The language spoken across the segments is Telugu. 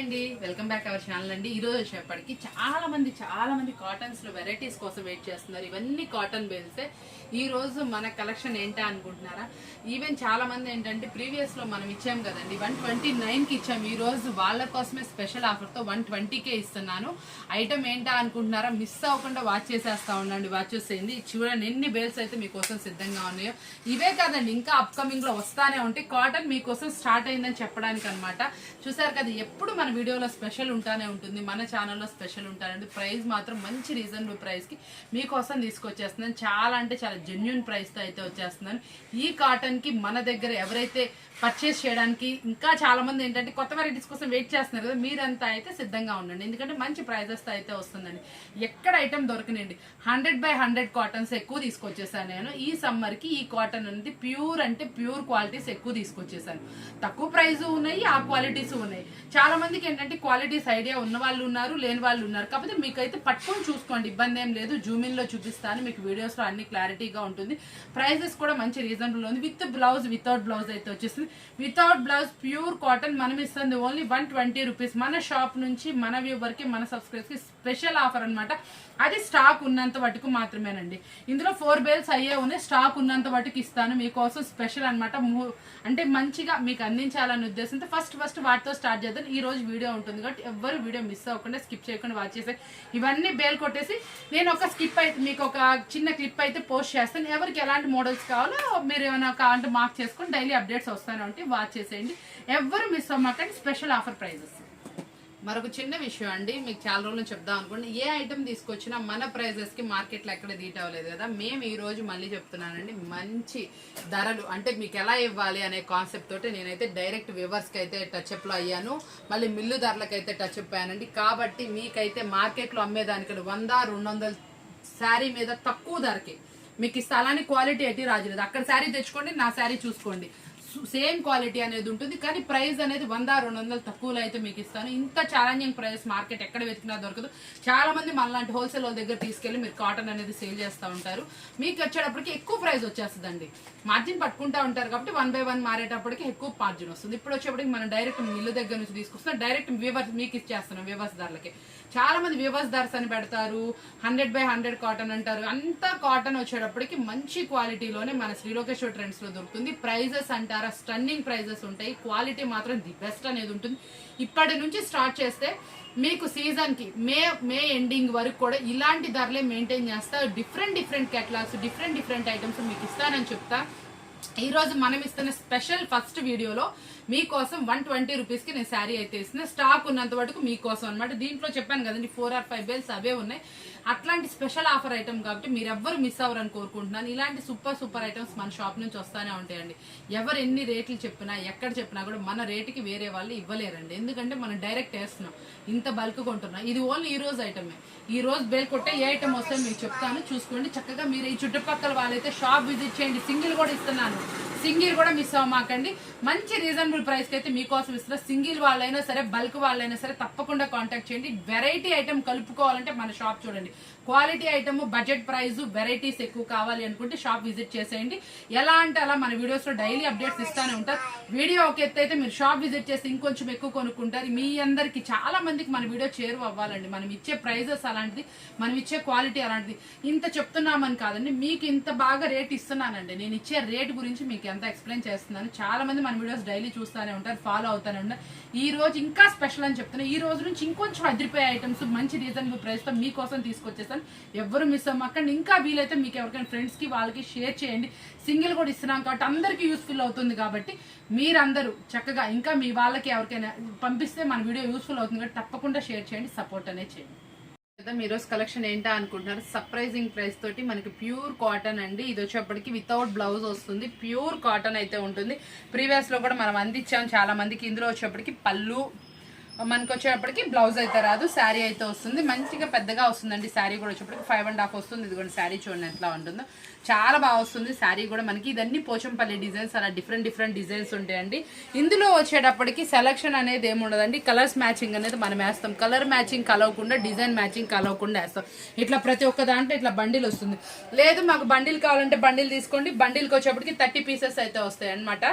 అండి. వెల్కమ్ బ్యాక్ అవర్ ఛానల్ అండి. ఈ రోజు వచ్చేప్పటికి చాలా మంది చాలా మంది కాటన్స్లో వెరైటీస్ కోసం వెయిట్ చేస్తున్నారు. ఇవన్నీ కాటన్ బేల్సే ఈ రోజు మన కలెక్షన్ ఏంటా అనుకుంటున్నారా? ఈవెన్ చాలా మంది ఏంటంటే ప్రీవియస్లో మనం ఇచ్చాం కదండి. వన్ ట్వంటీ నైన్కి ఇచ్చాం. ఈ రోజు వాళ్ళ కోసమే స్పెషల్ ఆఫర్తో వన్ ట్వంటీకే ఇస్తున్నాను. ఐటమ్ ఏంటా అనుకుంటున్నారా? మిస్ అవ్వకుండా వాచ్ చేసేస్తా ఉండండి. వాచ్ చేసేయండి. చూడండి ఎన్ని బేల్స్ అయితే మీకోసం సిద్ధంగా ఉన్నాయో. ఇవే కాదండి ఇంకా అప్కమింగ్లో వస్తానే ఉంటాయి. కాటన్ మీకోసం స్టార్ట్ అయిందని చెప్పడానికి అనమాట చూసారు కదా ఎప్పుడు మనం వీడియోలో స్పెషల్ ఉంటానే ఉంటుంది మన ఛానల్లో స్పెషల్ ఉంటానండి. ప్రైస్ మాత్రం మంచి రీజనబుల్ ప్రైస్కి మీకోసం తీసుకొచ్చేస్తున్నాను. చాలా అంటే చాలా జెన్యున్ ప్రైస్తో అయితే వచ్చేస్తున్నాను. ఈ కాటన్కి మన దగ్గర ఎవరైతే పర్చేస్ చేయడానికి ఇంకా చాలామంది ఏంటంటే కొత్త వెరైటీస్ కోసం వెయిట్ చేస్తున్నారు కదా మీరంతా అయితే సిద్ధంగా ఉండండి. ఎందుకంటే మంచి ప్రైజెస్తో అయితే వస్తుందండి. ఎక్కడ ఐటమ్ దొరకనండి. హండ్రెడ్ బై హండ్రెడ్ కాటన్స్ ఎక్కువ తీసుకొచ్చేసాను నేను. ఈ సమ్మర్కి ఈ కాటన్ అనేది ప్యూర్ అంటే ప్యూర్ క్వాలిటీస్ ఎక్కువ తీసుకొచ్చేసాను. తక్కువ ప్రైస్ ఉన్నాయి ఆ క్వాలిటీస్ ఉన్నాయి. చాలామంది మందికి ఏంటంటే క్వాలిటీస్ ఐడియా ఉన్న వాళ్ళు ఉన్నారు లేని వాళ్ళు ఉన్నారు. కాకపోతే మీకైతే పట్టుకొని చూసుకోండి ఇబ్బంది ఏం లేదు. జూమిన్లో చూపిస్తాను మీకు వీడియోస్లో అన్ని క్లారిటీగా ఉంటుంది. ప్రైజెస్ కూడా మంచి రీజనబుల్ ఉంది. విత్ బ్లౌజ్ వితౌట్ బ్లౌజ్ అయితే వచ్చేసింది వితౌట్ బ్లౌజ్ ప్యూర్ కాటన్ మనం ఇస్తుంది. ఓన్లీ వన్ ట్వంటీ రూపీస్ మన షాప్ నుంచి మన వ్యూవర్కి మన సబ్స్క్రైబర్స్కి స్పెషల్ ఆఫర్ అనమాట అది స్టాక్ ఉన్నంత వరకు మాత్రమేనండి. ఇందులో ఫోర్ బేల్స్ అయ్యే ఉన్నాయి. స్టాక్ ఉన్నంత వరకు ఇస్తాను. మీకోసం స్పెషల్ అనమాట అంటే మంచిగా మీకు అందించాలనే ఉద్దేశంతో ఫస్ట్ ఫస్ట్ వాటితో స్టార్ట్ చేద్దాం. ఈ రోజు వీడియో ఉంటుంది కాబట్టి ఎవ్వరు వీడియో మిస్ అవ్వకుండా స్కిప్ చేయకుండా వాచ్ చేసే ఇవన్నీ బేల్ కొట్టేసి నేను ఒక స్కిప్ అయితే మీకు ఒక చిన్న క్లిప్ అయితే పోస్ట్ చేస్తాను. ఎవరికి ఎలాంటి మోడల్స్ కావాలో మీరు ఏమైనా కావాలంటే మార్క్ చేసుకొని డైలీ అప్డేట్స్ వస్తాను అంటే వాచ్ చేసేయండి. ఎవ్వరు మిస్ అవ్వమాకండి. స్పెషల్ ఆఫర్ ప్రైజెస్ మరొక చిన్న విషయం అండి మీకు చాలా రోజులు చెప్దాం అనుకోండి. ఏ ఐటమ్ తీసుకొచ్చినా మన ప్రైజెస్కి మార్కెట్లో ఎక్కడ దీట్ అవ్వలేదు కదా. మేము ఈ రోజు మళ్ళీ చెప్తున్నానండి మంచి ధరలు అంటే మీకు ఎలా ఇవ్వాలి అనే కాన్సెప్ట్ తోటి నేనైతే డైరెక్ట్ వివర్స్కి అయితే టచ్ అయ్యాను. మళ్ళీ మిల్లు ధరలకైతే టచ్ అప్ అయ్యానండి. కాబట్టి మీకైతే మార్కెట్లో అమ్మేదానికి వంద రెండు వందల శారీ మీద తక్కువ ధరకి. మీకు ఈ స్థలానికి క్వాలిటీ ఎట్టి రాజలేదు అక్కడ శారీ తెచ్చుకోండి నా శారీ చూసుకోండి. సేమ్ క్వాలిటీ అనేది ఉంటుంది కానీ ప్రైస్ అనేది వంద రెండు వందలు తక్కువలో అయితే మీకు ఇస్తాను. ఇంత ఛాలెంజింగ్ ప్రైస్ మార్కెట్ ఎక్కడ వెతికినా దొరకదు. చాలా మంది మనలాంటి హోల్సేల్ వాళ్ళ దగ్గర తీసుకెళ్ళి మీరు కాటన్ అనేది సేల్ చేస్తూ ఉంటారు. మీకు వచ్చేటప్పటికి ఎక్కువ ప్రైస్ వచ్చేస్తుందండి. మార్జిన్ పట్టుకుంటా ఉంటారు కాబట్టి వన్ బై వన్ మారేటప్పటికి ఎక్కువ మార్జిన్ వస్తుంది. ఇప్పుడు వచ్చేప్పటికి మనం డైరెక్ట్ మిల్లు దగ్గర నుంచి తీసుకొస్తున్నాం. డైరెక్ట్ వ్యూవర్స్ మీకు ఇచ్చేస్తున్నాం వ్యూవర్స్ ధరలకి. చాలా మంది వ్యూవర్స్ ధరస్ అని పెడతారు. హండ్రెడ్ బై హండ్రెడ్ కాటన్ అంటారు. అంతా కాటన్ వచ్చేటప్పటికి మంచి క్వాలిటీలోనే మన శ్రీలోకేశ్వర ట్రెండ్స్లో దొరుకుతుంది. ప్రైజెస్ అంటారా స్టన్నింగ్ ప్రైజెస్ ఉంటాయి. క్వాలిటీ మాత్రం ది బెస్ట్ అనేది ఉంటుంది. ఇప్పటి నుంచి స్టార్ట్ చేస్తే మీకు సీజన్కి మే మే ఎండింగ్ వరకు కూడా ఇలాంటి ధరలే మెయింటైన్ చేస్తా. Different different catalogues different different items మీకు ఇస్తానని చెప్తా. ఈ రోజు మనం ఇస్తున్న స్పెషల్ ఫస్ట్ వీడియోలో మీకోసం వన్ ట్వంటీ రూపీస్కి నేను శారీ అయితే ఇస్తున్నా స్టాక్ ఉన్నంత వరకు మీకోసం అన్నమాట. దీంట్లో చెప్పాను కదండి ఫోర్ ఆర్ ఫైవ్ బేల్స్ అవే ఉన్నాయి. అట్లాంటి స్పెషల్ ఆఫర్ ఐటమ్ కాబట్టి మీరు ఎవ్వరు మిస్ అవ్వరని కోరుకుంటున్నాను. ఇలాంటి సూపర్ సూపర్ ఐటమ్స్ మన షాప్ నుంచి వస్తానే ఉంటాయండి. ఎవరు ఎన్ని రేట్లు చెప్పినా ఎక్కడ చెప్పినా కూడా మన రేటుకి వేరే వాళ్ళు ఇవ్వలేరండి. ఎందుకంటే మనం డైరెక్ట్ వేస్తున్నాం. ఇంత బల్క్ కొంటున్నాం. ఇది ఓన్లీ ఈ రోజు ఐటమే. ఈ రోజు బేల్ కొట్టే ఏ ఐటమ్ వస్తే మీకు చెప్తాను. చూసుకోండి. చక్కగా మీరు ఈ చుట్టుపక్కల వాళ్ళైతే షాప్ విజిట్ చేయండి. సింగిల్ కూడా ఇస్తున్నాను. సింగిల్ కూడా మిస్ అవ్వమాకండి. మంచి రీజనబుల్ ప్రైస్కి అయితే మీకోసం ఇస్తున్నారు సింగిల్ వాళ్ళైనా సరే బల్క్ వాళ్ళైనా సరే తప్పకుండా కాంటాక్ట్ చేయండి. వెరైటీ ఐటమ్ కలుపుకోవాలంటే మన షాప్ చూడండి. Quality item budget price varieties ఎక్కువ కావాలి అనుకుంటే షాప్ విజిట్ చేసేయండి. ఎలా అంటే అలా మన వీడియోస్లో డైలీ అప్డేట్స్ ఇస్తానే ఉంటారు. వీడియో ఒక ఎత్తు అయితే మీరు షాప్ విజిట్ చేసి ఇంకొంచెం ఎక్కువ కొనుక్కుంటారు. మీ అందరికి చాలా మందికి మన వీడియో చేరువ అవ్వాలండి. మనం ఇచ్చే ప్రైజెస్ అలాంటిది మనం ఇచ్చే క్వాలిటీ అలాంటిది. ఇంత చెప్తున్నామని కాదండి. మీకు ఇంత బాగా రేట్ ఇస్తున్నానండి. నేను ఇచ్చే రేట్ గురించి మీకు అంతా ఎక్స్ప్లెయిన్ చేస్తున్నాను. చాలా మంది మన వీడియోస్ డైలీ చూస్తూనే ఉంటారు ఫాలో అవుతానే ఉంటారు. ఈ రోజు ఇంకా స్పెషల్ అని చెప్తున్నా. ఈ రోజు నుంచి ఇంకొంచెం అదిరిపోయే ఐటమ్స్ మంచి రీజనబుల్ ప్రైస్ మీకోసం తీసుకొచ్చేస్తాను. ఎవరు మిస్ అవ్వకండి. ఇంకా వీలైతే మీకు ఎవరికైనా ఫ్రెండ్స్కి వాళ్ళకి షేర్ చేయండి. సింగిల్ కూడా ఇస్తున్నాం కాబట్టి అందరికీ యూస్ఫుల్ అవుతుంది కాబట్టి మీరందరూ చక్కగా ఇంకా మీ వాళ్ళకి ఎవరికైనా పంపిస్తే మన వీడియో యూస్ఫుల్ అవుతుంది కాబట్టి తప్పకుండా షేర్ చేయండి సపోర్ట్ అనేది చేయండి. కదా కలెక్షన్ ఏంటా అనుకుంటున్నారు? సర్ప్రైజింగ్ ప్రైస్ తోటి మనకి ప్యూర్ కాటన్ అండి. ఇది వచ్చేప్పటికి వితౌట్ బ్లౌజ్ వస్తుంది. ప్యూర్ కాటన్ అయితే ఉంటుంది. ప్రీవియస్లో కూడా మనం అందించాం. చాలా మందికి ఇందులో వచ్చేప్పటికి పళ్ళు మనకు వచ్చేటప్పటికి బ్లౌజ్ అయితే రాదు శారీ అయితే వస్తుంది. మంచిగా పెద్దగా వస్తుందండి. శారీ కూడా వచ్చేప్పటికి ఫైవ్ అండ్ హాఫ్ వస్తుంది. ఇదిగోండి శారీ చూడండి ఎట్లా ఉంటుందో. చాలా బాగా వస్తుంది. శారీ కూడా మనకి ఇదన్నీ పోచంపల్లి డిజైన్స్ అలా డిఫరెంట్ డిఫరెంట్ డిజైన్స్ ఉంటాయండి. ఇందులో వచ్చేటప్పటికి సెలక్షన్ అనేది ఏమి ఉండదండి కలర్స్ మ్యాచింగ్ అనేది మనం వేస్తాం. కలర్ మ్యాచింగ్ కలవకుండా డిజైన్ మ్యాచింగ్ కలవకుండా వేస్తాం. ఇట్లా ప్రతి ఒక్క దాంట్లో ఇట్లా బండిల్ వస్తుంది. లేదు మాకు బండిల్ కావాలంటే బండిల్ తీసుకోండి. బండిల్కి వచ్చేప్పటికి థర్టీ పీసెస్ అయితే వస్తాయి అనమాట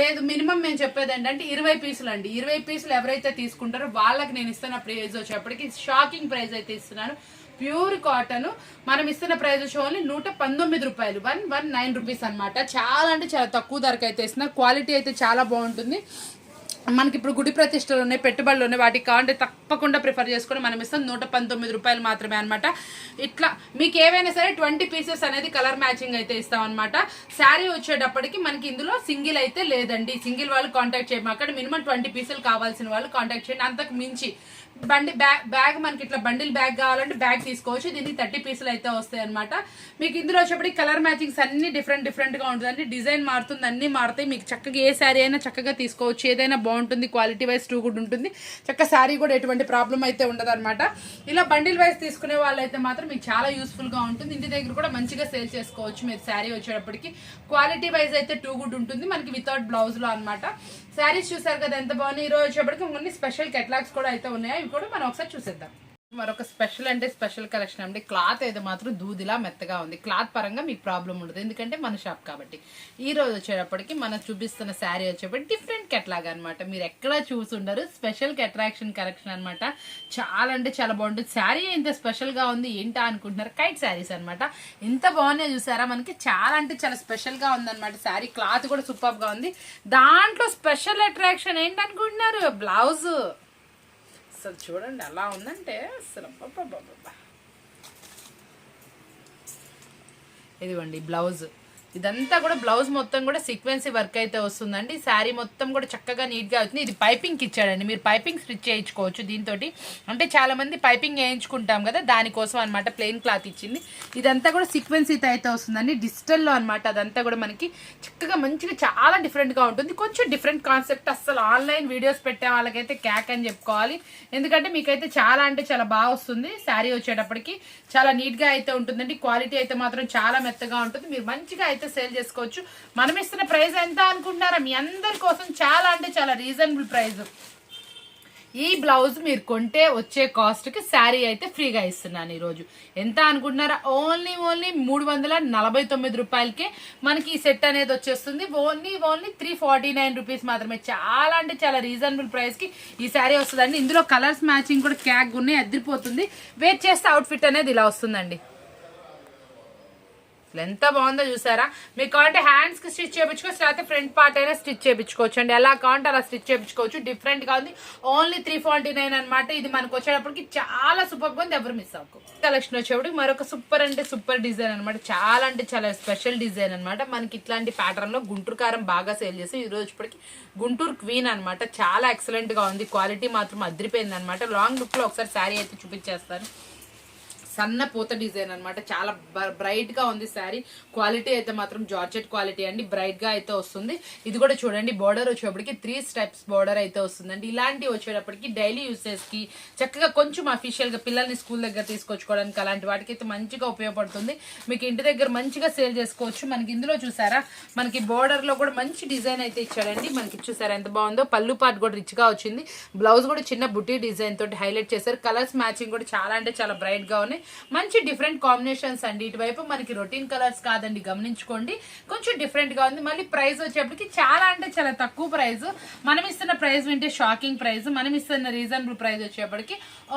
లేదు మినిమం మేము చెప్పేది ఏంటంటే ఇరవై పీసులు అండి ఇరవై పీసులు ఎవరైతే తీసుకుంటారో అనుకుంటారో వాళ్ళకి నేను ఇస్తున్న ప్రైస్ వచ్చేప్పటికి షాకింగ్ ప్రైస్ అయితే ఇస్తున్నాను. ప్యూర్ కాటన్ మనం ఇస్తున్న ప్రైస్ వచ్చి ఓన్లీ నూట పంతొమ్మిది రూపాయలు. వన్ వన్ నైన్ రూపీస్ అనమాట చాలా అంటే చాలా తక్కువ ధరకు అయితే ఇస్తున్నా. క్వాలిటీ అయితే చాలా బాగుంటుంది. మనకి ఇప్పుడు గుడి ప్రతిష్టలు ఉన్నాయి పెట్టుబడులు ఉన్నాయి వాటికి కావాలంటే తప్పకుండా ప్రిఫర్ చేసుకొని మనం ఇస్తాం. నూట పంతొమ్మిది రూపాయలు మాత్రమే అనమాట ఇట్లా మీకు ఏవైనా సరే ట్వంటీ పీసెస్ అనేది కలర్ మ్యాచింగ్ అయితే ఇస్తాం అనమాట శారీ వచ్చేటప్పటికి మనకి ఇందులో సింగిల్ అయితే లేదండి. సింగిల్ వాళ్ళు కాంటాక్ట్ చేయము మినిమం ట్వంటీ పీసులు కావాల్సిన వాళ్ళు కాంటాక్ట్ చేయండి. అంతకు మించి బండి బ్యాగ్ బ్యాగ్ మనకి ఇట్లా బండిల్ బ్యాగ్ కావాలంటే బ్యాగ్ తీసుకోవచ్చు. దీనికి థర్టీ పీసులు అయితే వస్తాయి అనమాట మీకు ఇందులో వచ్చేప్పటికి కలర్ మ్యాచింగ్స్ అన్ని డిఫరెంట్ డిఫరెంట్గా ఉంటుంది డిజైన్ మారుతుంది అన్ని మారుతాయి. మీకు చక్కగా ఏ శారీ అయినా చక్కగా తీసుకోవచ్చు. ఏదైనా బాగుంటుంది క్వాలిటీ వైజ్ టూ కూడా ఉంటుంది. చక్కగా శారీ కూడా ఎటువంటి ప్రాబ్లం అయితే ఉండదు అనమాట ఇలా బండిల్ వైజ్ తీసుకునే వాళ్ళైతే మాత్రం మీకు చాలా యూస్ఫుల్గా ఉంటుంది. ఇంటి దగ్గర కూడా మంచిగా సేల్ చేసుకోవచ్చు మీరు శారీ వచ్చేటప్పటికి. క్వాలిటీ వైజ్ అయితే టూ గుడ్ ఉంటుంది. మనకి వితౌట్ బ్లౌజ్లో అనమాట శారీస్ చూసారు కదా ఎంత బాగున్నాయి? ఈరోజు రోజు వచ్చేప్పటికి కొన్ని స్పెషల్ కెటలాగ్స్ కూడా అయితే ఉన్నాయి? అవి కూడా మనం ఒకసారి చూసేద్దాం. మరొక స్పెషల్ అంటే స్పెషల్ కలెక్షన్ అండి. క్లాత్ అయితే మాత్రం దూదిలా మెత్తగా ఉంది. క్లాత్ పరంగా మీకు ప్రాబ్లం ఉండదు. ఎందుకంటే మన షాప్ కాబట్టి. ఈ రోజు వచ్చేటప్పటికి మనం చూపిస్తున్న శారీ వచ్చేప్పటికి డిఫరెంట్ కెట్లాగ్ అనమాట మీరు ఎక్కడ చూసుండరు స్పెషల్ అట్రాక్షన్ కలెక్షన్ అనమాట చాలా అంటే చాలా బాగుంటుంది. శారీ ఇంత స్పెషల్గా ఉంది ఏంటా అనుకుంటున్నారు? కైట్ శారీస్ అనమాట ఎంత బాగున్నాయి చూసారా? మనకి చాలా అంటే చాలా స్పెషల్గా ఉందన్నమాట. శారీ క్లాత్ కూడా సూపర్గా ఉంది. దాంట్లో స్పెషల్ అట్రాక్షన్ ఏంటనుకుంటున్నారు బ్లౌజ్. అసలు చూడండి అలా ఉందంటే అసలు అబ్బబ్బబ్బబ్బా. ఇదిగోండి బ్లౌజ్ ఇదంతా కూడా బ్లౌజ్ మొత్తం కూడా సీక్వెన్సీ వర్క్ అయితే వస్తుందండి. శారీ మొత్తం కూడా చక్కగా నీట్గా అవుతుంది. ఇది పైపింగ్ ఇచ్చాడండి. మీరు పైపింగ్ స్టిచ్ చేయించుకోవచ్చు దీంతో అంటే చాలామంది పైపింగ్ వేయించుకుంటాం కదా దానికోసం అనమాట ప్లెయిన్ క్లాత్ ఇచ్చింది. ఇదంతా కూడా సీక్వెన్సీ అయితే వస్తుందండి. డిజిటల్లో అనమాట అదంతా కూడా మనకి చక్కగా మంచిగా చాలా డిఫరెంట్గా ఉంటుంది. కొంచెం డిఫరెంట్ కాన్సెప్ట్. అసలు ఆన్లైన్ వీడియోస్ పెట్టే వాళ్ళకైతే క్యాక్ అని చెప్పుకోవాలి. ఎందుకంటే మీకైతే చాలా అంటే చాలా బాగా వస్తుంది. శారీ వచ్చేటప్పటికి చాలా నీట్గా అయితే ఉంటుందండి. క్వాలిటీ అయితే మాత్రం చాలా మెత్తగా ఉంటుంది. మీరు మంచిగా అయితే సేల్ చేసుకోవచ్చు. మనం ఇస్తున్న ప్రైస్ ఎంత అనుకుంటున్నారా? మీ అందరి కోసం చాలా అంటే చాలా రీజనబుల్ ప్రైస్. ఈ బ్లౌజ్ మీరు కొంటే వచ్చే కాస్ట్కి శారీ అయితే ఫ్రీగా ఇస్తున్నాను ఈరోజు. ఎంత అనుకుంటున్నారా? ఓన్లీ ఓన్లీ మూడు వందల నలభై తొమ్మిది రూపాయలకే మనకి ఈ సెట్ అనేది వచ్చేస్తుంది. Only only three forty nine rupees మాత్రమే. చాలా అంటే చాలా రీజనబుల్ ప్రైస్కి ఈ శారీ వస్తుందండి. ఇందులో కలర్స్ మ్యాచింగ్ కూడా క్యాక్ ఉన్నాయి అద్దరిపోతుంది. వేట్ చేస్తే అవుట్ఫిట్ అనేది ఇలా వస్తుందండి. అసలు ఎంత బాగుందో చూసారా? మీకు కావాలంటే హ్యాండ్స్కి స్టిచ్ చేయించుకోవచ్చు లేకపోతే ఫ్రంట్ పార్ట్ అయినా స్టిచ్ చేయించుకోవచ్చు అండి. ఎలా కావాలంటే అలా స్టిచ్ చేయించుకోవచ్చు డిఫరెంట్గా ఉంది. ఓన్లీ త్రీ ఫార్టీ నైన్ అనమాట ఇది మనకు వచ్చేటప్పటికి చాలా సూపర్గా ఉంది. ఎవరు మిస్ అవ్వకు. కలెక్షన్ వచ్చేప్పటికి మరొక సూపర్ అంటే సూపర్ డిజైన్ అనమాట చాలా అంటే చాలా స్పెషల్ డిజైన్ అనమాట మనకి ఇట్లాంటి ప్యాటర్న్లో గుంటూరు కారం బాగా సేల్ చేసి ఈ రోజు ఇప్పటికి గుంటూరు క్వీన్ అనమాట చాలా ఎక్సలెంట్గా ఉంది. క్వాలిటీ మాత్రం అదిరిపోయింది అనమాట లాంగ్ లుక్లో ఒకసారి శారీ అయితే చూపించేస్తాను. సన్న పూత డిజైన్ అనమాట చాలా బ్రైట్గా ఉంది శారీ. క్వాలిటీ అయితే మాత్రం జార్జెట్ క్వాలిటీ అండి. బ్రైట్గా అయితే వస్తుంది. ఇది కూడా చూడండి బోర్డర్ వచ్చేటప్పటికి త్రీ స్టెప్స్ బోర్డర్ అయితే వస్తుందండి. ఇలాంటివి వచ్చేటప్పటికి డైలీ యూసెస్కి చక్కగా కొంచెం అఫీషియల్గా పిల్లల్ని స్కూల్ దగ్గర తీసుకొచ్చుకోవడానికి అలాంటి వాటికి అయితే మంచిగా ఉపయోగపడుతుంది. మీకు ఇంటి దగ్గర మంచిగా సేల్ చేసుకోవచ్చు. మనకి ఇందులో చూసారా మనకి బోర్డర్లో కూడా మంచి డిజైన్ అయితే ఇచ్చాడండి. మనకి చూసారా ఎంత బాగుందో. పళ్ళు పాటు కూడా రిచ్గా వచ్చింది. బ్లౌజ్ కూడా చిన్న బుట్టి డిజైన్ తోటి హైలైట్ చేశారు. కలర్స్ మ్యాచింగ్ కూడా చాలా అంటే చాలా బ్రైట్గా ఉన్నాయి. మంచి డిఫరెంట్ కాంబినేషన్స్ అండి. ఇటువైపు మనకి రొటీన్ కలర్స్ కాదండి గమనించుకోండి. కొంచెం డిఫరెంట్గా ఉంది. మళ్ళీ ప్రైస్ వచ్చేప్పటికి చాలా అంటే చాలా తక్కువ ప్రైస్ మనం ఇస్తున్న ప్రైస్ వింటే షాకింగ్ ప్రైస్ మనం ఇస్తున్న రీజనబుల్ ప్రైస్ వచ్చేప్పటికి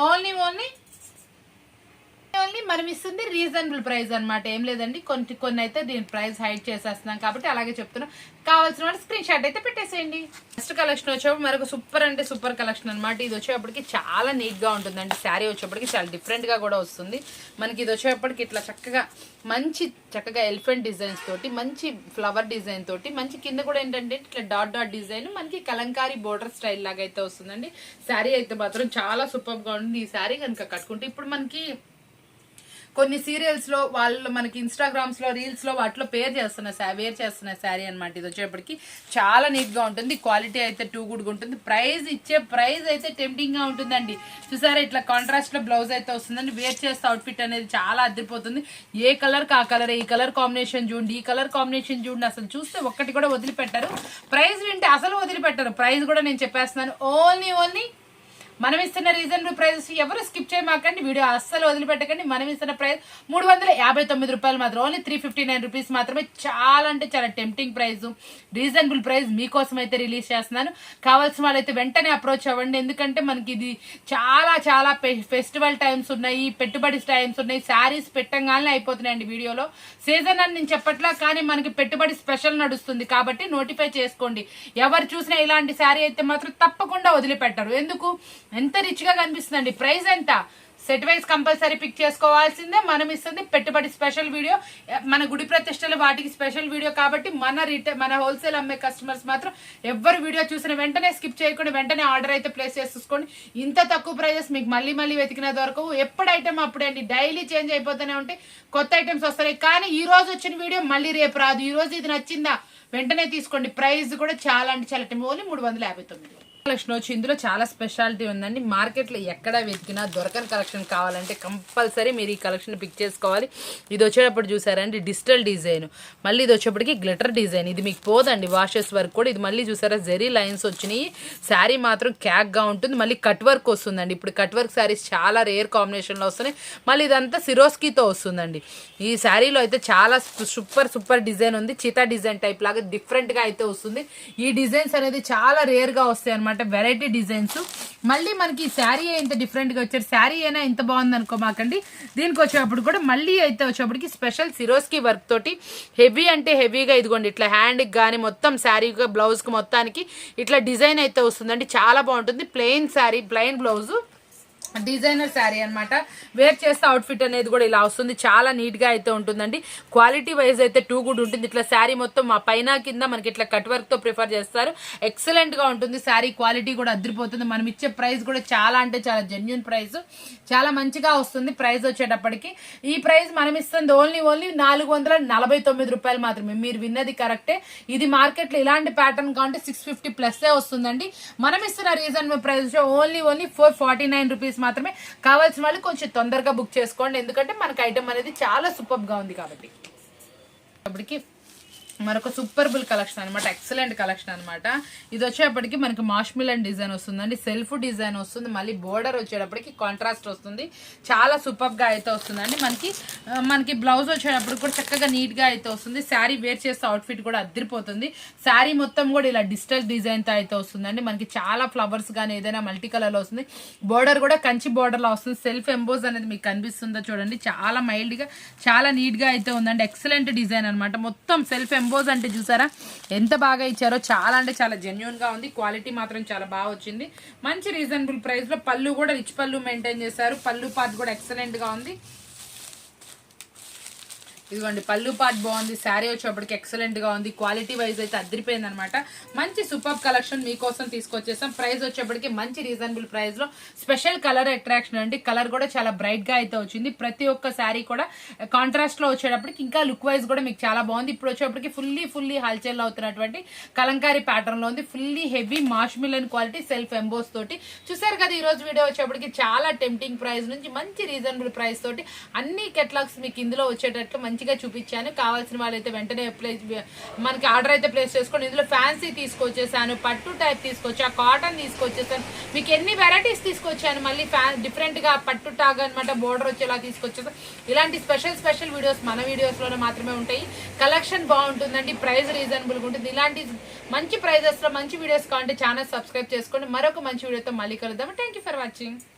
ఓన్లీ ఓన్లీ ఓన్లీ మనం ఇస్తుంది రీజనబుల్ ప్రైస్ అన్నమాట. ఏం లేదండి కొన్ని కొన్ని అయితే దీని ప్రైస్ హైడ్ చేసేస్తున్నాం కాబట్టి అలాగే చెప్తున్నాం. కావాల్సిన వాళ్ళు స్క్రీన్ షాట్ అయితే పెట్టేసేయండి. ఫస్ట్ కలెక్షన్ వచ్చేప్పుడు మరొక సూపర్ అంటే సూపర్ కలెక్షన్ అనమాట ఇది వచ్చేప్పటికి చాలా నీట్గా ఉంటుందండి. శారీ వచ్చేప్పటికి చాలా డిఫరెంట్గా కూడా వస్తుంది. మనకి ఇది వచ్చేప్పటికి ఇట్లా చక్కగా మంచి చక్కగా ఎలిఫెంట్ డిజైన్స్ తోటి మంచి ఫ్లవర్ డిజైన్ తోటి మంచి కింద కూడా ఏంటంటే ఇట్లా డాట్ డాట్ డిజైన్ మనకి కలంకారీ బోర్డర్ స్టైల్ లాగా అయితే వస్తుందండి. శారీ అయితే మాత్రం చాలా సూపర్గా ఉంటుంది ఈ శారీ కనుక కట్టుకుంటే ఇప్పుడు మనకి కొన్ని సీరియల్స్లో వాళ్ళు మనకి ఇన్స్టాగ్రామ్స్లో రీల్స్లో వాటిలో పేర్ చేస్తున్న వేర్ చేస్తున్న శారీ అనమాట ఇది వచ్చేప్పటికి. చాలా నీట్గా ఉంటుంది. క్వాలిటీ అయితే టూ గుడ్గా ఉంటుంది. ప్రైస్ ఇచ్చే ప్రైస్ అయితే టెంప్టింగ్గా ఉంటుందండి. చూసారా ఇట్లా కాంట్రాస్ట్లో బ్లౌజ్ అయితే వస్తుందండి. వేర్ చేస్తే అవుట్ఫిట్ అనేది చాలా అదిరిపోతుంది. ఏ కలర్ కా కలర్ ఈ కలర్ కాంబినేషన్ చూడండి ఈ కలర్ కాంబినేషన్ చూడండి. అసలు చూస్తే ఒక్కటి కూడా వదిలిపెట్టారు. ప్రైస్ వింటే అసలు వదిలిపెట్టారు. ప్రైస్ కూడా నేను చెప్పేస్తున్నాను. ఓన్లీ ఓన్లీ మనం ఇస్తున్న రీజనబుల్ ప్రైజెస్ ఎవరు స్కిప్ చేయమాకండి. వీడియో అస్సలు వదిలిపెట్టకండి. మనం ఇస్తున్న ప్రైస్ మూడు వందల యాభై తొమ్మిది రూపాయలు మాత్రం. Only three fifty nine rupees మాత్రమే. చాలా అంటే చాలా టెంప్టింగ్ ప్రైస్ రీజనబుల్ ప్రైస్ మీకోసం అయితే రిలీజ్ చేస్తున్నాను. కావాల్సిన వాళ్ళైతే వెంటనే అప్రోచ్ అవ్వండి. ఎందుకంటే మనకి ఇది చాలా చాలా ఫెస్టివల్ టైమ్స్ ఉన్నాయి పెట్టుబడి టైమ్స్ ఉన్నాయి. శారీస్ పెట్టంగానే అయిపోతున్నాయండి వీడియోలో. సీజన్ అని నేను చెప్పట్లా కానీ మనకి పెట్టుబడి స్పెషల్ నడుస్తుంది. కాబట్టి నోటిఫై చేసుకోండి. ఎవరు చూసినా ఇలాంటి శారీ అయితే మాత్రం తప్పకుండా వదిలిపెట్టరు. ఎందుకు? ఎంత రిచ్గా కనిపిస్తుందండి. ప్రైస్ ఎంత? సెట్ వైజ్ కంపల్సరీ పిక్ చేసుకోవాల్సిందే. మనం ఇస్తుంది పెట్టుబడి స్పెషల్ వీడియో మన గుడి ప్రతిష్టలు వాటికి స్పెషల్ వీడియో కాబట్టి మన రిటైల్ మన హోల్సేల్ అమ్మే కస్టమర్స్ మాత్రం ఎవరు వీడియో చూసిన వెంటనే స్కిప్ చేయకుండా వెంటనే ఆర్డర్ అయితే ప్లేస్ చేసుకోండి ఇంత తక్కువ ప్రైజెస్ మీకు మళ్ళీ మళ్ళీ వెతికిన దొరకవు. ఎప్పుడు ఐటమ్ అప్పుడే అండి డైలీ చేంజ్ అయిపోతూనే ఉంటాయి కొత్త ఐటమ్స్ వస్తాయి. కానీ ఈ రోజు వచ్చిన వీడియో మళ్ళీ రేపు రాదు. ఈ రోజు ఇది నచ్చిందా? వెంటనే తీసుకోండి. ప్రైస్ కూడా చాలా అంటే చాలా ఓన్లీ మూడు వందల యాభై తొమ్మిది. కలెక్షన్ వచ్చి ఇందులో చాలా స్పెషాలిటీ ఉందండి. మార్కెట్లో ఎక్కడ వెతికినా దొరకని కలెక్షన్ కావాలంటే కంపల్సరీ మీరు ఈ కలెక్షన్ పిక్ చేసుకోవాలి. ఇది వచ్చేటప్పుడు చూసారండి డిజిటల్ డిజైన్ మళ్ళీ ఇది వచ్చేప్పటికి గ్లిటర్ డిజైన్ ఇది మీకు పోదండి వాషెస్ వర్క్ కూడా. ఇది మళ్ళీ చూసారా జెరీ లైన్స్ వచ్చినాయి. శారీ మాత్రం క్యాక్గా ఉంటుంది. మళ్ళీ కట్ వర్క్ వస్తుందండి. ఇప్పుడు కట్ వర్క్ శారీస్ చాలా రేర్ కాంబినేషన్లో వస్తున్నాయి. మళ్ళీ ఇదంతా సిరోస్కీతో వస్తుందండి. ఈ శారీలో అయితే చాలా సూపర్ సూపర్ డిజైన్ ఉంది. చితా డిజైన్ టైప్ లాగా డిఫరెంట్గా అయితే వస్తుంది. ఈ డిజైన్స్ అనేది చాలా రేర్గా వస్తాయి అనమాట వెరైటీ డిజైన్స్ మళ్ళీ మనకి శారీ ఇంత డిఫరెంట్గా వచ్చారు. శారీ అయినా ఇంత బాగుంది అనుకోమాకండి దీనికి వచ్చేటప్పుడు కూడా మళ్ళీ అయితే వచ్చేప్పటికి స్పెషల్ సిరోస్కి వర్క్ తోటి హెవీ అంటే హెవీగా ఇదిగోండి ఇట్లా హ్యాండ్కి కానీ మొత్తం శారీగా బ్లౌజ్కి మొత్తానికి ఇట్లా డిజైన్ అయితే వస్తుందండి. చాలా బాగుంటుంది. Plain sari plain blouse designer sari అన్నమాట. వేర్ చేస్తే అవుట్ఫిట్ అనేది కూడా ఇలా వస్తుంది. చాలా నీట్గా అయితే ఉంటుందండి. క్వాలిటీ వైజ్ అయితే టూ గుడ్ ఉంటుంది. ఇట్లా శారీ మొత్తం మా పైన కింద మనకి ఇట్లా కట్ వర్క్తో ప్రిఫర్ చేస్తారు. ఎక్సలెంట్గా ఉంటుంది. శారీ క్వాలిటీ కూడా అద్దరిపోతుంది. మనం ఇచ్చే ప్రైస్ కూడా చాలా అంటే చాలా జెన్యున్ ప్రైస్ చాలా మంచిగా వస్తుంది ప్రైస్ వచ్చేటప్పటికి. ఈ ప్రైస్ మనం ఇస్తుంది ఓన్లీ ఓన్లీ నాలుగు వందల నలభై తొమ్మిది రూపాయలు మాత్రమే. మీరు విన్నది కరెక్టే ఇది మార్కెట్లో ఇలాంటి ప్యాటర్న్ కావంటే సిక్స్ ఫిఫ్టీ ప్లస్సే వస్తుందండి. మనం ఇస్తున్న reason price only only four forty nine rupees మాత్రమే. కావాల్సిన వాళ్ళు కొంచెం తొందరగా బుక్ చేసుకోండి. ఎందుకంటే మనకి ఐటమ్ అనేది చాలా సూపర్గా ఉంది కాబట్టి. అప్పటికి మరొక సూపర్బుల్ కలెక్షన్ అనమాట ఎక్సలెంట్ కలెక్షన్ అనమాట ఇది వచ్చేటప్పటికి మనకి మాష్మిలన్ డిజైన్ వస్తుందండి సెల్ఫ్ డిజైన్ వస్తుంది మళ్ళీ బోర్డర్ వచ్చేటప్పటికి కాంట్రాస్ట్ వస్తుంది. చాలా సూపర్గా అయితే వస్తుందండి. మనకి మనకి బ్లౌజ్ వచ్చేటప్పుడు కూడా చక్కగా నీట్గా అయితే వస్తుంది. శారీ వేర్ చేస్తే అవుట్ఫిట్ కూడా అద్దరిపోతుంది. శారీ మొత్తం కూడా ఇలా డిజిటల్ డిజైన్తో అయితే వస్తుందండి. మనకి చాలా ఫ్లవర్స్ కానీ ఏదైనా మల్టీ కలర్లో వస్తుంది. బోర్డర్ కూడా కంచి బోర్డర్లో వస్తుంది. సెల్ఫ్ ఎంబోజ్ అనేది మీకు కనిపిస్తుందో చూడండి. చాలా మైల్డ్గా చాలా నీట్గా అయితే ఉందండి. ఎక్సలెంట్ డిజైన్ అనమాట మొత్తం సెల్ఫ్ ఎంబోజ్ అంటే చూసారా? ఎంత బాగా ఇచ్చారో చాలా అంటే చాలా జెన్యున్గా ఉంది. క్వాలిటీ మాత్రం చాలా బాగా వచ్చింది. మంచి రీజనబుల్ ప్రైస్లో పళ్ళు కూడా రిచ్ పళ్ళు మెయింటైన్ చేశారు. పళ్ళు పార్ట్ కూడా ఎక్సలెంట్గా ఉంది. ఇదిగోండి పళ్ళు పాట్ బాగుంది శారీ వచ్చేప్పటికి ఎక్సలెంట్గా ఉంది. క్వాలిటీ వైజ్ అయితే అదిరిపోయింది అనమాట మంచి సూపర్ కలెక్షన్ మీకోసం తీసుకొచ్చేసాం. ప్రైస్ వచ్చేప్పటికి మంచి రీజనబుల్ ప్రైస్లో స్పెషల్ కలర్ అట్రాక్షన్ అండి. కలర్ కూడా చాలా బ్రైట్గా అయితే వచ్చింది. ప్రతి ఒక్క శారీ కూడా కాంట్రాస్ట్లో వచ్చేటప్పటికి ఇంకా లుక్ వైజ్ కూడా మీకు చాలా బాగుంది. ఇప్పుడు వచ్చేప్పటికి ఫుల్లీ ఫుల్లీ హల్చల్ అవుతున్నటువంటి కలంకారీ ప్యాటర్న్లో ఉంది. ఫుల్లీ హెవీ మాష్మిలన్ క్వాలిటీ సెల్ఫ్ ఎంబోస్ తోటి. చూసారు కదా ఈరోజు వీడియో వచ్చేప్పటికి చాలా టెంప్టింగ్ ప్రైస్ నుంచి మంచి రీజనబుల్ ప్రైస్ తోటి అన్ని కెట్లాగ్స్ మీకు ఇందులో వచ్చేటట్లు మంచిగా చూపించాను. కావాల్సిన వాళ్ళైతే వెంటనే ప్లేస్ మనకి ఆర్డర్ అయితే ప్లేస్ చేసుకోండి. ఇందులో ఫ్యాన్సీ తీసుకొచ్చేసాను పట్టు టైప్ తీసుకొచ్చా కాటన్ తీసుకొచ్చేసాను. మీకు ఎన్ని వెరైటీస్ తీసుకొచ్చాను? మళ్ళీ ఫ్యాన్ డిఫరెంట్గా పట్టు టాగ్ అనమాట బోర్డర్ వచ్చేలా తీసుకొచ్చేసాను. ఇలాంటి స్పెషల్ స్పెషల్ వీడియోస్ మన వీడియోస్లోనే మాత్రమే ఉంటాయి. కలెక్షన్ బాగుంటుందండి ప్రైస్ రీజనబుల్గా ఉంటుంది. ఇలాంటి మంచి ప్రైజెస్లో మంచి వీడియోస్ కావాలంటే ఛానల్ సబ్స్క్రైబ్ చేసుకోండి. మరొక మంచి వీడియోతో మళ్ళీ కలుద్దాం. Thank for watching